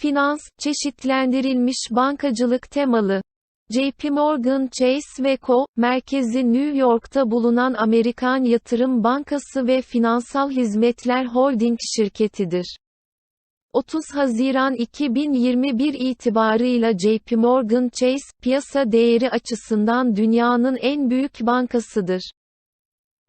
Finans, çeşitlendirilmiş bankacılık temalı. JP Morgan Chase Co., merkezi New York'ta bulunan Amerikan Yatırım Bankası ve Finansal Hizmetler Holding şirketidir. 30 Haziran 2021 itibarıyla JP Morgan Chase, piyasa değeri açısından dünyanın en büyük bankasıdır.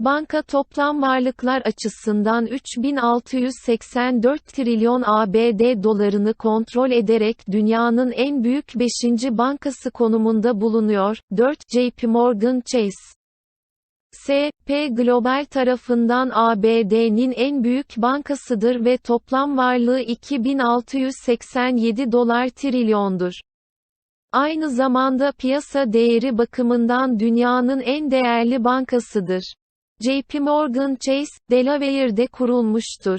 Banka toplam varlıklar açısından 3684 trilyon ABD dolarını kontrol ederek dünyanın en büyük 5. bankası konumunda bulunuyor. 4 JP Morgan Chase S&P Global tarafından ABD'nin en büyük bankasıdır ve toplam varlığı 2687 dolar trilyondur. Aynı zamanda piyasa değeri bakımından dünyanın en değerli bankasıdır. JP Morgan Chase, Delaware'de kurulmuştur.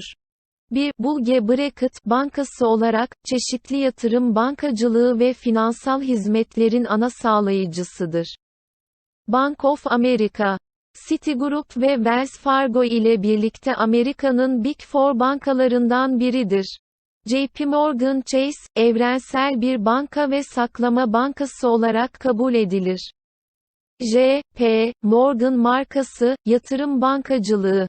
Bir Bulge Bracket bankası olarak, çeşitli yatırım bankacılığı ve finansal hizmetlerin ana sağlayıcısıdır. Bank of America Citigroup ve Wells Fargo ile birlikte Amerika'nın Big Four bankalarından biridir. JP Morgan Chase, evrensel bir banka ve saklama bankası olarak kabul edilir. J.P. Morgan markası, yatırım bankacılığı,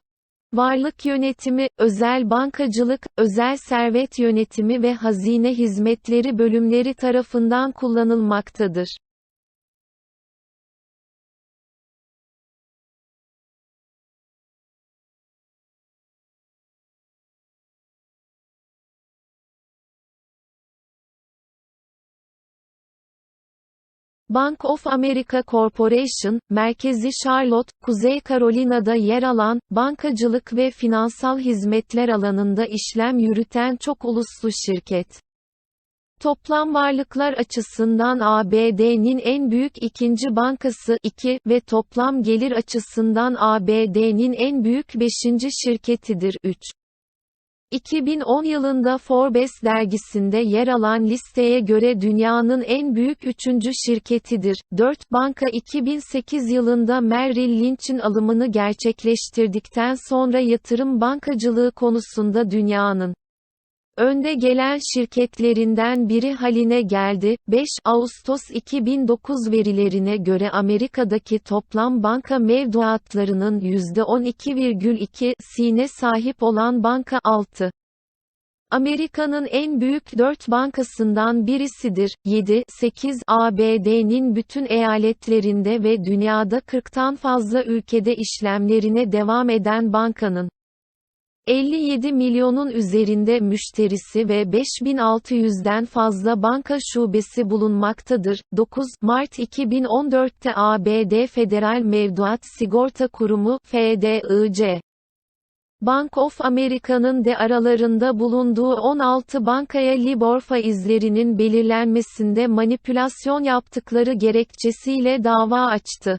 varlık yönetimi, özel bankacılık, özel servet yönetimi ve hazine hizmetleri bölümleri tarafından kullanılmaktadır. Bank of America Corporation, merkezi Charlotte, Kuzey Carolina'da yer alan, bankacılık ve finansal hizmetler alanında işlem yürüten çok uluslu şirket. Toplam varlıklar açısından ABD'nin en büyük ikinci bankası 2 ve toplam gelir açısından ABD'nin en büyük beşinci şirketidir 3. 2010 yılında Forbes dergisinde yer alan listeye göre dünyanın en büyük üçüncü şirketidir. 4 Banka 2008 yılında Merrill Lynch'in alımını gerçekleştirdikten sonra yatırım bankacılığı konusunda dünyanın önde gelen şirketlerinden biri haline geldi. 5 Ağustos 2009 verilerine göre Amerika'daki toplam banka mevduatlarının %12,2 sine sahip olan banka 6. Amerika'nın en büyük 4 bankasından birisidir. 7, 8 ABD'nin bütün eyaletlerinde ve dünyada 40'tan fazla ülkede işlemlerine devam eden bankanın 57 milyonun üzerinde müşterisi ve 5600'den fazla banka şubesi bulunmaktadır. 9 Mart 2014'te ABD Federal Mevduat Sigorta Kurumu FDIC Bank of America'nın de aralarında bulunduğu 16 bankaya Libor faizlerinin belirlenmesinde manipülasyon yaptıkları gerekçesiyle dava açtı.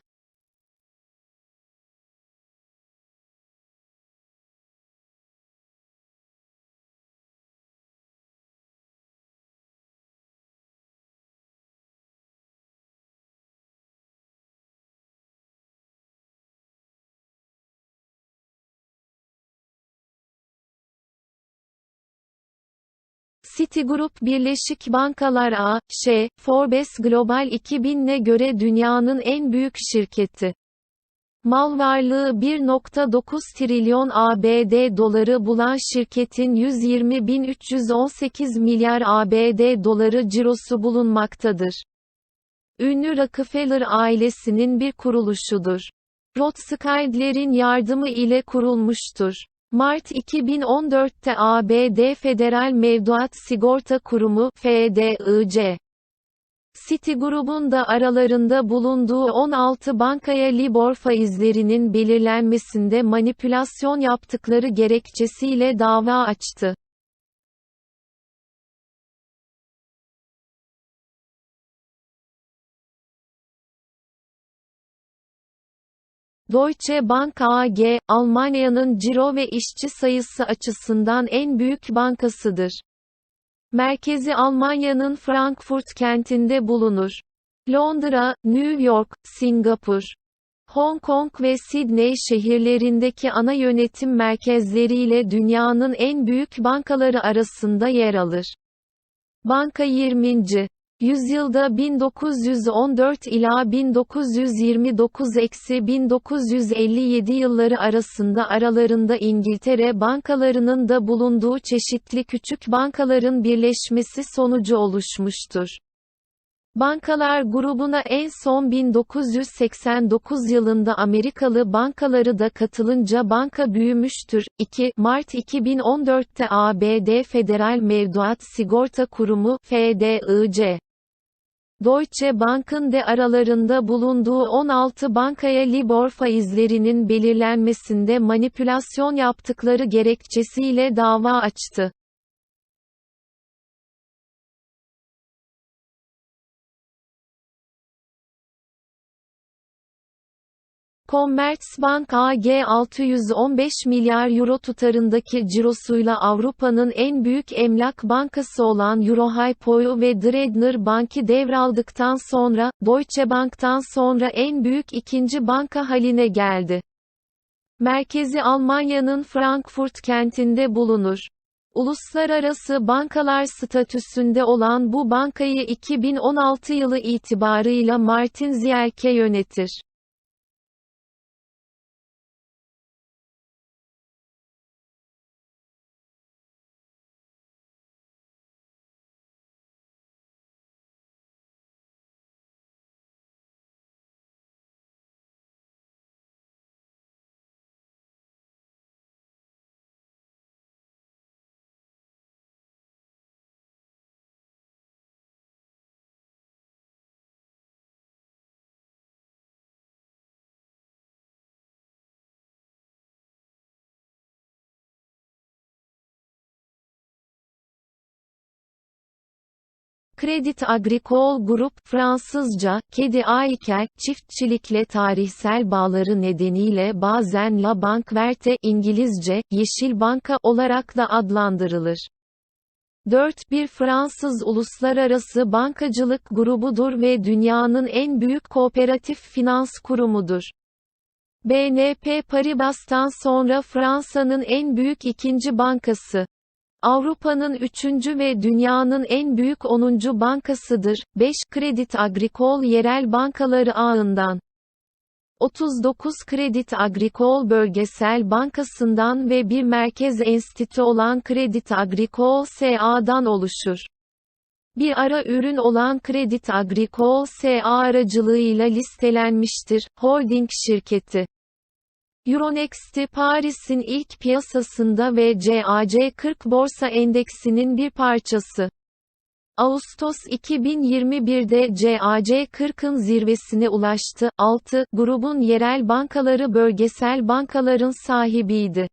Citigroup Birleşik Bankalar A.Ş. Forbes Global 2000'e göre dünyanın en büyük şirketi. Mal varlığı 1.9 trilyon ABD doları bulan şirketin 120.318 milyar ABD doları cirosu bulunmaktadır. Ünlü Rockefeller ailesinin bir kuruluşudur. Rothschild'lerin yardımı ile kurulmuştur. Mart 2014'te ABD Federal Mevduat Sigorta Kurumu FDIC Citigroup'un da aralarında bulunduğu 16 bankaya Libor faizlerinin belirlenmesinde manipülasyon yaptıkları gerekçesiyle dava açtı. Deutsche Bank AG, Almanya'nın ciro ve işçi sayısı açısından en büyük bankasıdır. Merkezi Almanya'nın Frankfurt kentinde bulunur. Londra, New York, Singapur, Hong Kong ve Sydney şehirlerindeki ana yönetim merkezleriyle dünyanın en büyük bankaları arasında yer alır. Banka 20. Yüzyılda 1914 ila 1929-1957 yılları arasında aralarında İngiltere bankalarının da bulunduğu çeşitli küçük bankaların birleşmesi sonucu oluşmuştur. Bankalar grubuna en son 1989 yılında Amerikalı bankaları da katılınca banka büyümüştür. 2 Mart 2014'te ABD Federal Mevduat Sigorta Kurumu FDIC Deutsche Bank'ın de aralarında bulunduğu 16 bankaya Libor faizlerinin belirlenmesinde manipülasyon yaptıkları gerekçesiyle dava açtı. Commerzbank AG 615 milyar euro tutarındaki cirosuyla Avrupa'nın en büyük emlak bankası olan Eurohypo ve Dredner Bank'i devraldıktan sonra, Deutsche Bank'tan sonra en büyük ikinci banka haline geldi. Merkezi Almanya'nın Frankfurt kentinde bulunur. Uluslararası bankalar statüsünde olan bu bankayı 2016 yılı itibarıyla Martin Zierke yönetir. Credit Agricole Group, Fransızca, Kedi Aikel, çiftçilikle tarihsel bağları nedeniyle bazen La Banque Verte, İngilizce, Yeşil Banka olarak da adlandırılır. 4 bir Fransız uluslararası bankacılık grubudur ve dünyanın en büyük kooperatif finans kurumudur. BNP Paribas'tan sonra Fransa'nın en büyük ikinci bankası. Avrupa'nın üçüncü ve dünyanın en büyük 10. bankasıdır. 5 Credit Agricole yerel bankaları ağından 39 Credit Agricole Bölgesel Bankası'ndan ve bir merkez enstitü olan Credit Agricole S.A.'dan oluşur. Bir ara ürün olan Credit Agricole S.A. aracılığıyla listelenmiştir, holding şirketi. Euronext'i Paris'in ilk piyasasında ve CAC 40 borsa endeksinin bir parçası. Ağustos 2021'de CAC 40'ın zirvesine ulaştı. 6. Grubun yerel bankaları bölgesel bankaların sahibiydi.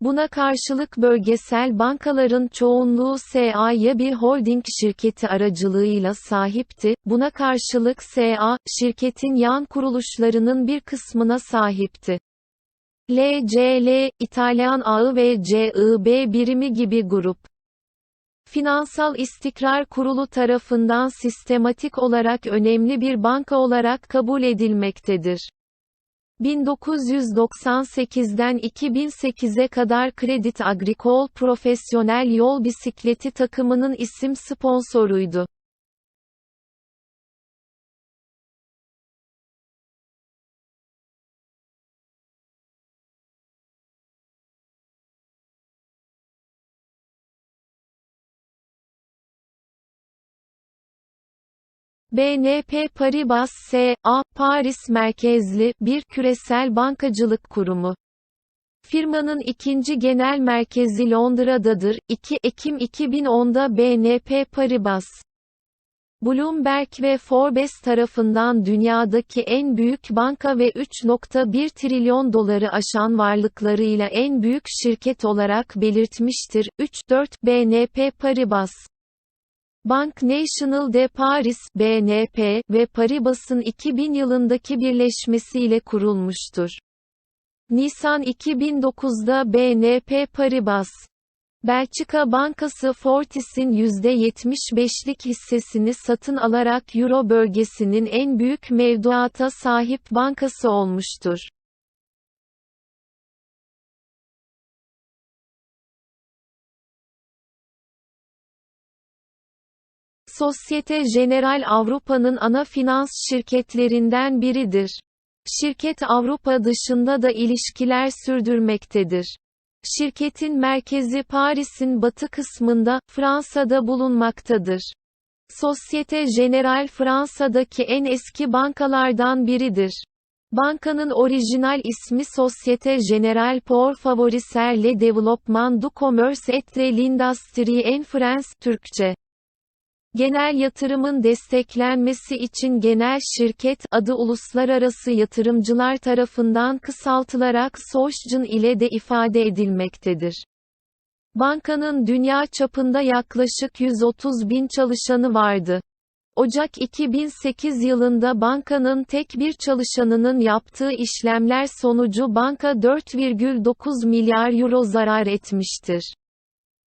Buna karşılık bölgesel bankaların çoğunluğu SA'ya bir holding şirketi aracılığıyla sahipti. Buna karşılık SA, şirketin yan kuruluşlarının bir kısmına sahipti. LCL, İtalyan ağı ve CIB birimi gibi grup. Finansal İstikrar Kurulu tarafından sistematik olarak önemli bir banka olarak kabul edilmektedir. 1998'den 2008'e kadar Credit Agricole Profesyonel Yol Bisikleti takımının isim sponsoruydu. BNP Paribas S.A. Paris merkezli bir küresel bankacılık kurumu. Firmanın ikinci genel merkezi Londra'dadır. 2 Ekim 2010'da BNP Paribas Bloomberg ve Forbes tarafından dünyadaki en büyük banka ve 3.1 trilyon doları aşan varlıklarıyla en büyük şirket olarak belirtmiştir. 3-4 BNP Paribas Bank National de Paris (BNP) ve Paribas'ın 2000 yılındaki birleşmesiyle kurulmuştur. Nisan 2009'da BNP Paribas Belçika Bankası Fortis'in %75'lik hissesini satın alarak Euro bölgesinin en büyük mevduata sahip bankası olmuştur. Societe Generale Avrupa'nın ana finans şirketlerinden biridir. Şirket Avrupa dışında da ilişkiler sürdürmektedir. Şirketin merkezi Paris'in batı kısmında, Fransa'da bulunmaktadır. Societe Generale Fransa'daki en eski bankalardan biridir. Bankanın orijinal ismi Societe Générale pour favoriser le développement du commerce et de l'industrie en France Türkçe. Genel yatırımın desteklenmesi için genel şirket adı uluslararası yatırımcılar tarafından kısaltılarak SOŞCN ile de ifade edilmektedir. Bankanın dünya çapında yaklaşık 130 bin çalışanı vardı. Ocak 2008 yılında bankanın tek bir çalışanının yaptığı işlemler sonucu banka 4,9 milyar euro zarar etmiştir.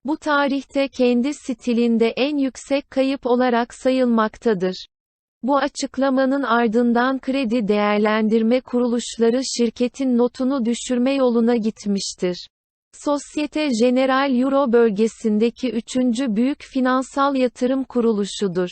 Bu tarihte kendi stilinde en yüksek kayıp olarak sayılmaktadır. Bu açıklamanın ardından kredi değerlendirme kuruluşları şirketin notunu düşürme yoluna gitmiştir. Societe Generale Euro bölgesindeki üçüncü büyük finansal yatırım kuruluşudur.